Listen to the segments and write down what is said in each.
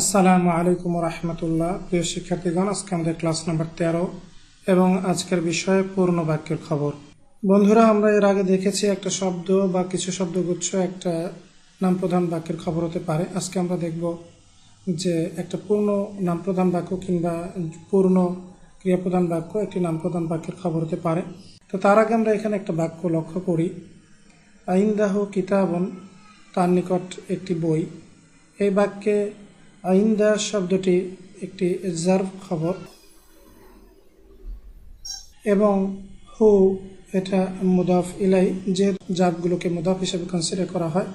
আসসালামু আলাইকুম রহমতুল্লাহ প্রিয় শিক্ষার্থীগণ, আজকে আমাদের ক্লাস নাম্বার তেরো এবং আজকের বিষয়ে পূর্ণ বাক্যের খবর। বন্ধুরা, আমরা এর আগে দেখেছি একটা শব্দ বা কিছু শব্দগুচ্ছ একটা নাম প্রধান বাক্যের খবর হতে পারে। আজকে আমরা দেখব যে একটা পূর্ণ নাম প্রধান বাক্য কিংবা পূর্ণ ক্রিয়াপ্রধান বাক্য একটি নাম প্রধান বাক্যের খবর হতে পারে। তো তার আগে আমরা এখানে একটা বাক্য লক্ষ্য করি। আইন্দাহ কিতাবন, তার নিকট একটি বই। এই বাক্যে আইন্দা শব্দটি একটি জার্ভ খবর। এবং হু, এটা মুদাফ ইলাই যে জাতগুলোকে মুদাফ হিসেবে কনসিডার করা হয়।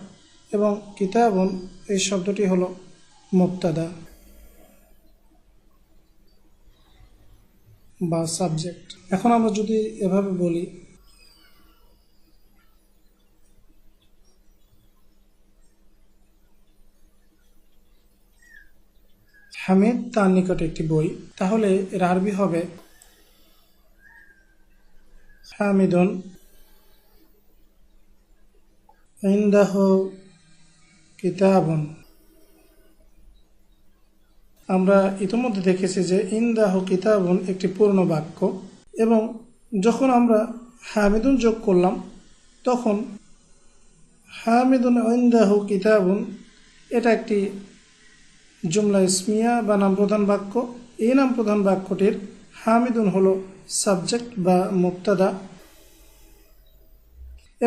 এবং কিতাবন, এই শব্দটি হলো মুক্তাদা বা সাবজেক্ট এখন আমরা যদি এভাবে বলি হামিদ তার নিকট একটি বই। তাহলে এর আরবি হবে, হামিদন ইন্দাহ কিতাবন। আমরা ইতিমধ্যে দেখেছি যে ইন্দাহ কিতাবন একটি পূর্ণ বাক্য এবং যখন আমরা হামিদুন যোগ করলাম, তখন হামিদুন ইন্দাহ কিতাবুন এটা একটি জুমলা ইসমিয়া বা নাম প্রধান বাক্য। এই নাম প্রধান বাক্যটির হামিদুন হল সাবজেক্ট বা মুক্তাদা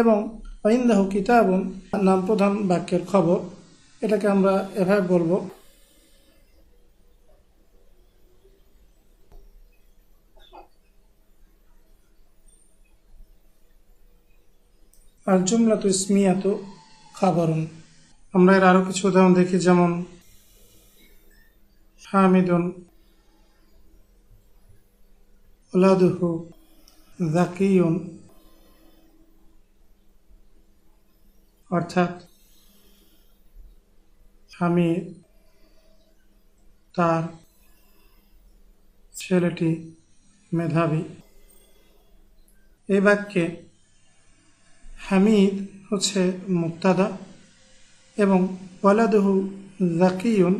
এবং আইন্দাহ কিতাবুন নাম প্রধান বাক্যের খবর। এটাকে আমরা এভাবে বলব। আর জুমলা তো ইসমিয়া তো খাবারুন। আমরা এর আরও কিছু উদাহরণ দেখি, যেমন হামিদুন ওলাদুহু জাকিউন অর্থাৎ হামিদ তার ছেলেটি মেধাবী। এই বাক্যে হামিদ হচ্ছে মুক্তাদা এবং ওয়ালাদুহু জাকিউন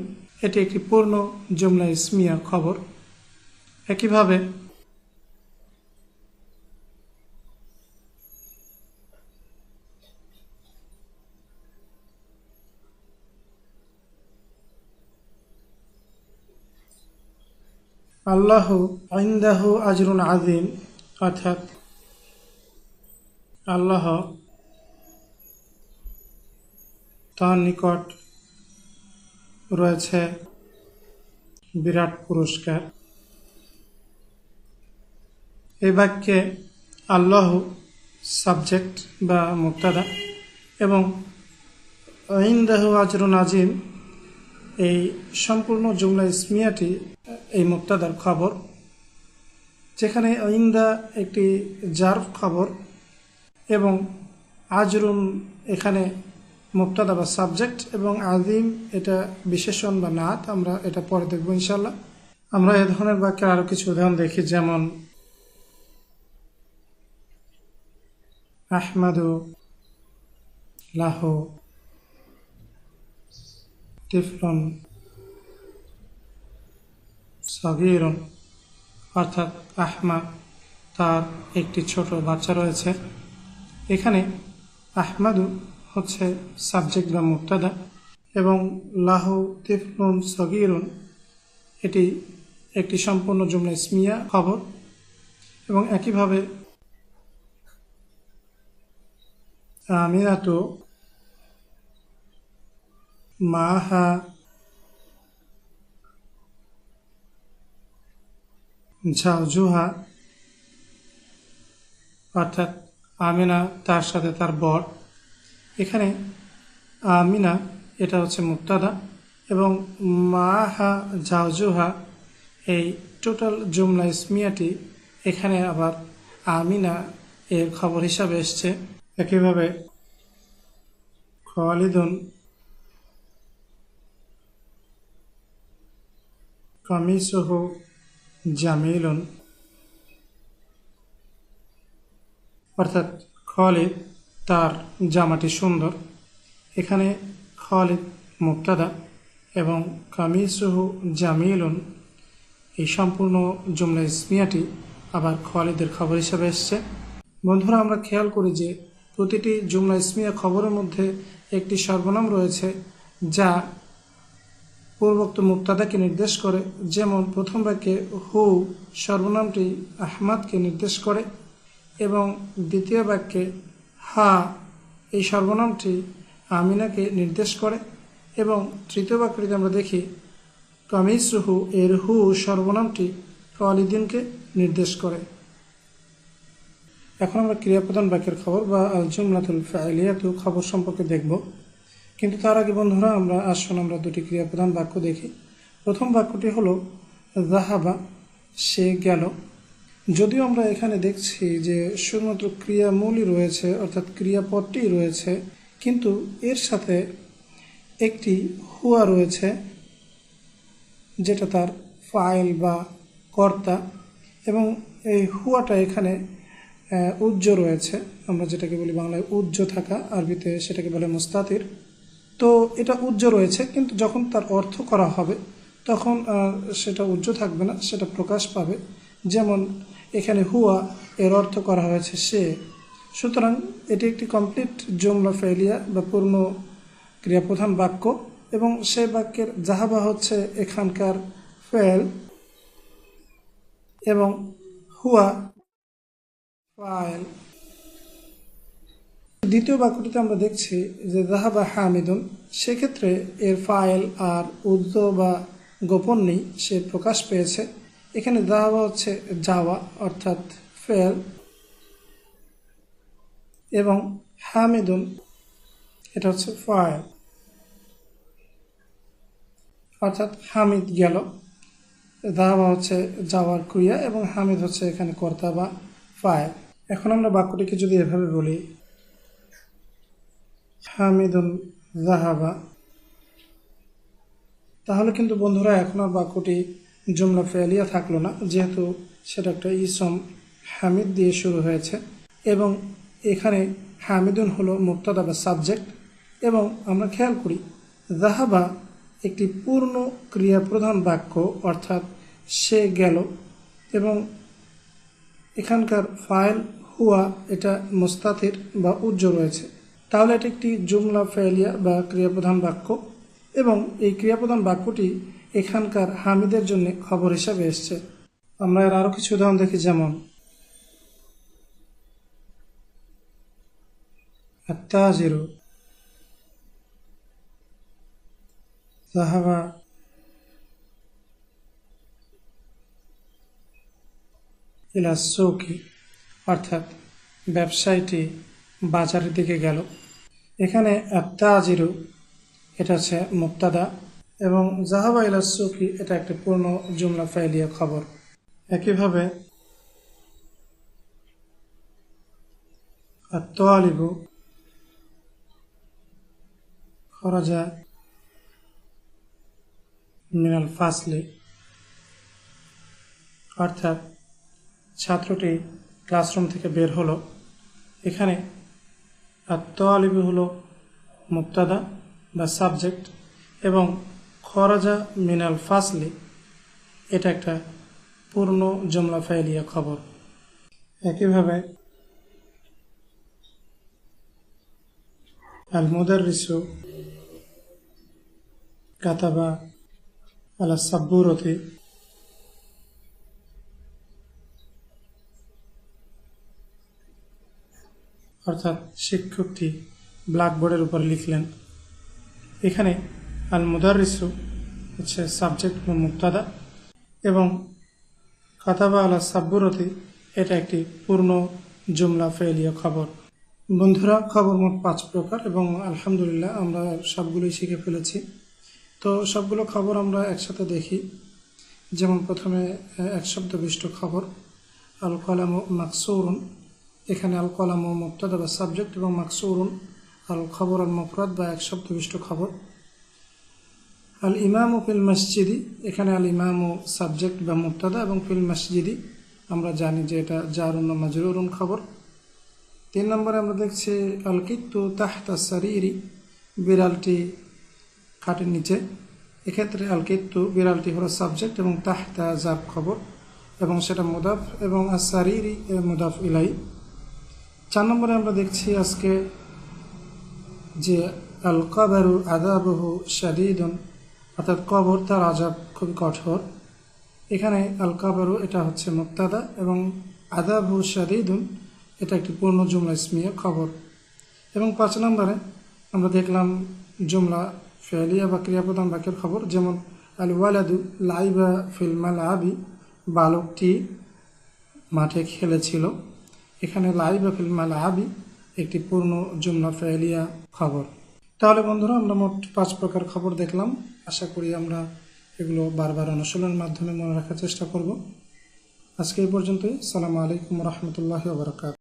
এটি একটি পূর্ণ জুমলা ইসমিয়া খবর। একইভাবে আল্লাহ আইন্দাহ আজরুন আজিম অর্থাৎ আল্লাহ তার নিকট রয়েছে বিরাট পুরস্কার। এই বাক্যে আল্লাহ সাবজেক্ট বা মুক্তাদা এবং ইন্দাহ আজরুন আজিম এই সম্পূর্ণ জুমলা ইসমিয়াটি এই মুক্তাদার খবর, যেখানে ইন্দা একটি জার্ফ খবর এবং আজরুন এখানে মুক্তাদা বা সাবজেক্ট এবং আজিম এটা বিশেষণ বা নাত, আমরা এটা পরে দেখব ইনশাল্লাহ আমরা এ ধরনের বাক্যের আরও কিছু উদাহরণ দেখি, যেমন, আহমাদু লাহ তিফলন সগিরন, অর্থাৎ আহমা তার একটি ছোট বাচ্চা রয়েছে। এখানে আহমাদু হচ্ছে সাবজেক্ট বা মুক্তাদা এবং লাহ তিফলুন সগিরুন। এটি একটি সম্পূর্ণ জুমলা ইসমিয়া খবর এবং একইভাবে আমিনাতু মাহা ঝাউজুহা অর্থাৎ আমিনা তার সাথে তার বর এখানে আমিনা, এটা হচ্ছে মুক্তাদা এবং মাহা ঝাউজুহা এই টোটাল জুমলা ইসমিয়াটি এখানে আবার আমিনা এর খবর হিসাবে এসছে। একইভাবে খালিদুন কামিসহ জামিলুন, অর্থাৎ খালিদ তার জামাটি সুন্দর। এখানে খালিদ মুক্তাদা এবং কামিসুহু জামিলুন। এই সম্পূর্ণ জুমলা ইসমিয়াটি আবার খোয়ালিদের খবর হিসেবে এসছে। বন্ধুরা, আমরা খেয়াল করি যে প্রতিটি জুমলা ইসমিয়া খবরের মধ্যে একটি সর্বনাম রয়েছে যা পূর্বোক্ত মুক্তাদাকে নির্দেশ করে। যেমন প্রথম বাক্যে হু সর্বনামটি আহমাদকে নির্দেশ করে এবং দ্বিতীয় বাক্যে হা, এই সর্বনামটি আমিনাকে নির্দেশ করে এবং তৃতীয় বাক্যটিতে আমরা দেখি কামিস হু এর হু সর্বনামটি কালিদিনকে নির্দেশ করে। এখন আমরা ক্রিয়াপ্রধান বাক্যের খবর বা আল জুমলাতুল ফাইলিয়াতু খবর সম্পর্কে দেখব। কিন্তু তার আগে বন্ধুরা, আমরা আসুন আমরা দুটি ক্রিয়াপ্রধান বাক্য দেখি। প্রথম বাক্যটি হলো জাহাবা সে গেল। যদিও আমরা এখানে দেখছি যে শুধুমাত্র ক্রিয়ামূলই রয়েছে, অর্থাৎ ক্রিয়াপদটি রয়েছে, কিন্তু এর সাথে একটি হুয়া রয়েছে, যেটা তার ফাইল বা কর্তা, এবং এই হুয়াটা এখানে উজ্জ রয়েছে। আমরা যেটাকে বলি বাংলায় উজ্জ থাকা, আরবিতে সেটাকে বলে মুস্তাতির। তো এটা উজ্জ রয়েছে, কিন্তু যখন তার অর্থ করা হবে, তখন সেটা উজ্জ থাকবে না, সেটা প্রকাশ পাবে। যেমন এখানে হুয়া এর অর্থ করা হয়েছে সে। সুতরাং এটি একটি কমপ্লিট জুমলা ফেলিয়া বা পূর্ণ ক্রিয়াপ্রধান বাক্য এবং সে বাক্যের জাহাবা হচ্ছে এখানকার ফেল এবং হুয়া ফাইল। দ্বিতীয় বাক্যটিতে আমরা দেখছি যে জাহাবা হামিদুন, সেক্ষেত্রে এর ফাইল আর উদ্দ বা গোপন নেই, সে প্রকাশ পেয়েছে। এখানে জাহাবা হচ্ছে যাওয়া, অর্থাৎ ফেল, এবং হামিদুন, এটা হচ্ছে ফাইল। অর্থাৎ হামিদ গেল। দাহাবা হচ্ছে যাওয়ার ক্রিয়া, এবং হামিদ হচ্ছে এখানে কর্তা বা ফাইল। এখন আমরা বাক্যটিকে যদি এভাবে বলি, হামিদুন জাহাবা তাহলে কিন্তু বন্ধুরা, এখন আর বাক্যটি জুমলা ফেলিয়া থাকল না, যেহেতু সেটা একটা ইসম হামিদ দিয়ে শুরু হয়েছে। এবং এখানে হামিদুন হলো মুক্তাদা বা সাবজেক্ট। এবং আমরা খেয়াল করি জাহাবা একটি পূর্ণ ক্রিয়া প্রধান বাক্য, অর্থাৎ সে গেল এবং এখানকার ফাইল হুয়া এটা মুস্তাতির বা উজ্জ রয়েছে। তাহলে এটি একটি জুমলা ফেলিয়া বা ক্রিয়াপ্রধান বাক্য। এবং এই ক্রিয়াপ্রধান বাক্যটি এখানকার হামিদের জন্য খবর হিসাবে এসছে আমরা এর আরও কিছু উদাহরণ দেখি যেমন التاجر ذهب ইলা সৌকি অর্থাৎ ব্যবসায়ীটি বাজারের দিকে গেল এখানে আত্মাজিরু এটা হচ্ছে মুক্তাদা এবং জাহাবা ইলা সৌকি এটা একটা পূর্ণ জুমলা ফাইলিয়া খবর। একইভাবে আত্মালিবু খরজা মিনাল ফাসলি, অর্থাৎ ছাত্রটি ক্লাসরুম থেকে বের হলো। এখানে আত্মালিবি হলো মুক্তাদা বা সাবজেক্ট এবং খরাজা মিনাল ফাসলি। এটা একটা পূর্ণ জমলা ফাইলিয়া খবর। একইভাবে আল মুদারিসু কাতাবা আলা সাব্বুরতি অর্থাৎ শিক্ষকটি ব্ল্যাকবোর্ডের উপর লিখলেন। এখানে আল মুদারিসু হচ্ছে সাবজেক্ট বা মুক্তাদা এবং কাতাবা আলা সাব্বুরতি এটা একটি পূর্ণ জুমলা ফেলিয়া খবর। বন্ধুরা, খবর মোট পাঁচ প্রকার এবং আলহামদুলিল্লাহ আমরা সবগুলোই শিখে ফেলেছি। তো সবগুলো খবর আমরা একসাথে দেখি। যেমন প্রথমে এক শব্দ বিষ্ট খবর আল কলাম মাকসুরুন। এখানে আল কলাম মুক্তাদা বা সাবজেক্ট এবং মাকসুরুন আল খবর আল মফরাদ বা এক শব্দ বিষ্ট খবর। আল ইমাম ও ফিল মসজিদি, এখানে আল ইমাম সাবজেক্ট বা মুক্তাদা এবং ফিল মসজিদি। আমরা জানি যে এটা জারুন মাজরুরুন খবর। তিন নম্বরে আমরা দেখছি আল কিত্তু তাহতা সারিরি, বিড়ালটি খাটের নিচে। এক্ষেত্রে আল কিত্তু বিড়ালটি হলো সাবজেক্ট এবং তাহতা জাব খবর এবং সেটা মুদাফ এবং আসারিরি মুদাফ ইলাই। চার নম্বরে আমরা দেখছি আজকে যে আল কবরু আদাবহু শাদিদুন অর্থাৎ কবর তার আজাব খুবই কঠোর। এখানে আল কাবারু এটা হচ্ছে মুক্তাদা এবং আদাবহু শাদিদুন এটা একটি পূর্ণ জুমলা ইসমিয়া খবর এবং পাঁচ নম্বরে আমরা দেখলাম জুমলা ফেলিয়া বা ক্রিয়াপ্রধান বাক্যের খবর, যেমন আল ওয়ালাদু লাইবা ফিলমাল আবি বালকটি মাঠে খেলেছিল। এখানে লাইবা ফিলমাল আবি একটি পূর্ণ জুমলা ফেলিয়া খবর। তাহলে বন্ধুরা, আমরা মোট পাঁচ প্রকার খবর দেখলাম। আশা করি আমরা এগুলো বারবার অনুশীলনের মাধ্যমে মনে রাখার চেষ্টা করব। আজকে এই পর্যন্তই। সালামু আলাইকুম রহমতুল্লাহ বারকাত